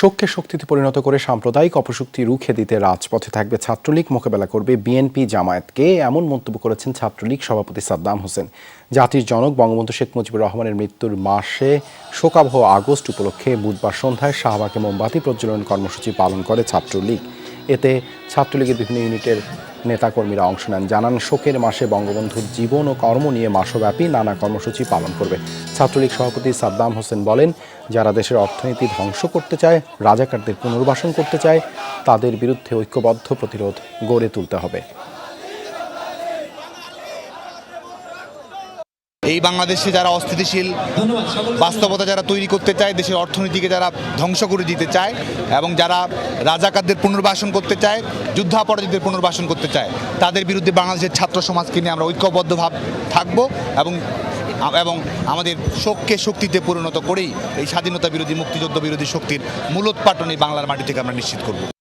শোককে শক্তিতে পরিণত করে সাম্প্রদায়িক অপশক্তি রুখে দিতে রাজপথে থাকবে ছাত্রলীগ। মোকাবেলা করবে বিএনপি জামায়াতকে, এমন মন্তব্য করেছেন ছাত্রলীগ সভাপতি সাদ্দাম হোসেন। জাতির জনক বঙ্গবন্ধু শেখ মুজিবুর রহমানের মৃত্যুর মাসে শোকাবহ আগস্ট উপলক্ষে বুধবার সন্ধ্যায় শাহবাগে মোমবাতি প্রজ্বলন কর্মসূচি পালন করে ছাত্রলীগ। এতে ছাত্রলীগের বিভিন্ন ইউনিটের নেতাকর্মীরা অংশ নেন। জানান, শোকের মাসে বঙ্গবন্ধুর জীবন ও কর্ম নিয়ে মাসব্যাপী নানা কর্মসূচি পালন করবে। ছাত্রলীগ সভাপতি সাদ্দাম হোসেন বলেন, যারা দেশের অর্থনীতি ধ্বংস করতে চায়, রাজাকারদের পুনর্বাসন করতে চায়, তাদের বিরুদ্ধে ঐক্যবদ্ধ প্রতিরোধ গড়ে তুলতে হবে। এই বাংলাদেশে যারা অস্থিতিশীল বাস্তবতা যারা তৈরি করতে চায় দেশের অর্থনীতিকে যারা ধ্বংস করে দিতে চায় এবং যারা রাজাকারদের পুনর্বাসন করতে চায় যুদ্ধাপরাধীদের পুনর্বাসন করতে চায় তাদের বিরুদ্ধে বাংলাদেশের ছাত্র সমাজকে নিয়ে আমরা ঐক্যবদ্ধ ভাব থাকব এবং এবং আমাদের শোককে শক্তিতে পরিণত করেই এই স্বাধীনতা বিরোধী মুক্তিযুদ্ধ বিরোধী শক্তির মূলোৎপাটন এই বাংলার মাটি থেকে আমরা নিশ্চিত করব।